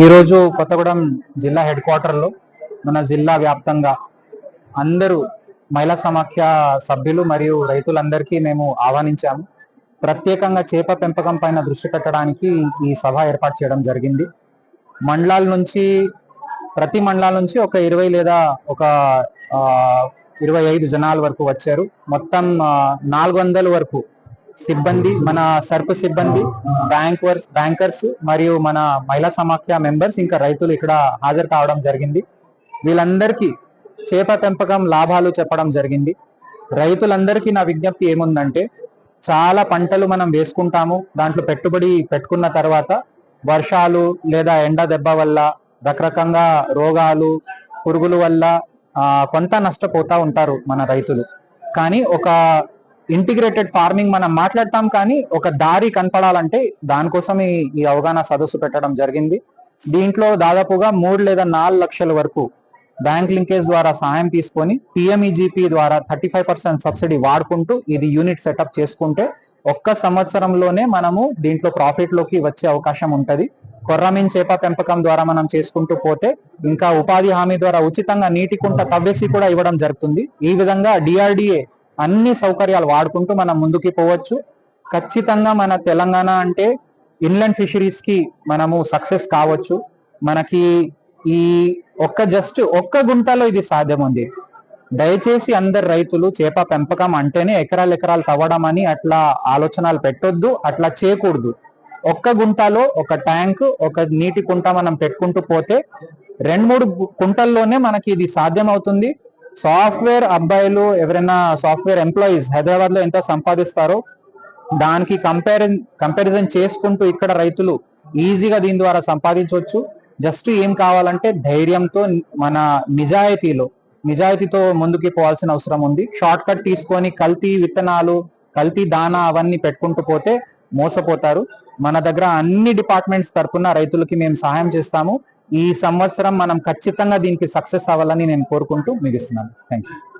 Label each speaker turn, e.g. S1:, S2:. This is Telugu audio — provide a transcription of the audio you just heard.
S1: ఈరోజు కొత్తగూడెం జిల్లా హెడ్ క్వార్టర్లో మన జిల్లా వ్యాప్తంగా అందరూ మహిళా సమాఖ్య సభ్యులు మరియు రైతులందరికీ మేము ఆహ్వానించాము. ప్రత్యేకంగా చేప పెంపకం పైన దృష్టి పెట్టడానికి ఈ సభ ఏర్పాటు చేయడం జరిగింది. మండలాల నుంచి ప్రతి మండలాల నుంచి ఒక ఇరవై లేదా ఒక ఇరవై ఐదు జనాల వరకు వచ్చారు. మొత్తం నాలుగు వందల వరకు సిబ్బంది మన సర్పు సిబ్బంది బ్యాంకర్స్ బ్యాంకర్స్ మరియు మన మహిళా సమాఖ్య మెంబర్స్ ఇంకా రైతులు ఇక్కడ హాజరు కావడం జరిగింది. వీళ్ళందరికీ చేప పెంపకం లాభాలు చెప్పడం జరిగింది. రైతులందరికీ నా విజ్ఞప్తి ఏముందంటే చాలా పంటలు మనం వేసుకుంటాము దాంట్లో పెట్టుబడి పెట్టుకున్న తర్వాత వర్షాలు లేదా ఎండ దెబ్బ వల్ల రకరకంగా రోగాలు పురుగుల వల్ల కొంత నష్టపోతా ఉంటారు మన రైతులు. కానీ ఒక ఇంటిగ్రేటెడ్ ఫార్మింగ్ మనం మాట్లాడతాం కానీ ఒక దారి కనపడాలంటే దానికోసం ఈ ఈ అవగాహన సదస్సు పెట్టడం జరిగింది. దీంట్లో దాదాపుగా మూడు లేదా నాలుగు లక్షల వరకు బ్యాంక్ లింకేజ్ ద్వారా సహాయం తీసుకొని పిఎంఈజీపీ ద్వారా థర్టీ ఫైవ్ పర్సెంట్ సబ్సిడీ వాడుకుంటూ ఇది యూనిట్ సెటప్ చేసుకుంటే ఒక్క సంవత్సరంలోనే మనము దీంట్లో ప్రాఫిట్లోకి వచ్చే అవకాశం ఉంటది. కొర్రమీన్ చేప పెంపకం ద్వారా మనం చేసుకుంటూ పోతే ఇంకా ఉపాధి హామీ ద్వారా ఉచితంగా నీటి కుంట తవ్వేసి కూడా ఇవ్వడం జరుగుతుంది. ఈ విధంగా డిఆర్డిఏ అన్ని సౌకర్యాలు వాడుకుంటూ మనం ముందుకి పోవచ్చు. ఖచ్చితంగా మన తెలంగాణ అంటే ఇన్లాండ్ ఫిషరీస్కి మనము సక్సెస్ కావచ్చు. మనకి ఈ ఒక్క జస్ట్ ఒక్క గుంటలో ఇది సాధ్యం ఉంది దయచేసి అందరు రైతులు చేప పెంపకం అంటేనే ఎకరాలు ఎకరాలు తవ్వడం అని అట్లా ఆలోచనలు పెట్టొద్దు అట్లా చేయకూడదు. ఒక్క గుంటలో ఒక ట్యాంక్ ఒక నీటి కుంట మనం పెట్టుకుంటూ పోతే రెండు మూడు కుంటల్లోనే మనకి ఇది సాధ్యం అవుతుంది సాఫ్ట్వేర్ అబ్బాయిలు ఎవరైనా సాఫ్ట్వేర్ ఎంప్లాయీస్ హైదరాబాద్లో ఎంత సంపాదిస్తారో దానికి కంపారిజన్ కంపారిజన్ చేసుకుంటూ ఇక్కడ రైతులు ఈజీగా దీని ద్వారా సంపాదించవచ్చు. జస్ట్ ఏం కావాలంటే ధైర్యంతో మన నిజాయితీలో నిజాయితీతో ముందుకి పోవాల్సిన అవసరం ఉంది. షార్ట్ కట్ తీసుకొని కల్తీ విత్తనాలు కల్తీ దానా అవన్నీ పెట్టుకుంటూ పోతే మోసపోతారు. మన దగ్గర అన్ని డిపార్ట్మెంట్స్ తరపున రైతులకి మేము సహాయం చేస్తాము. ఈ సంవత్సరం మనం ఖచ్చితంగా దీనికి సక్సెస్ అవ్వాలని నేను కోరుకుంటూ ముగిస్తున్నాను. Thank you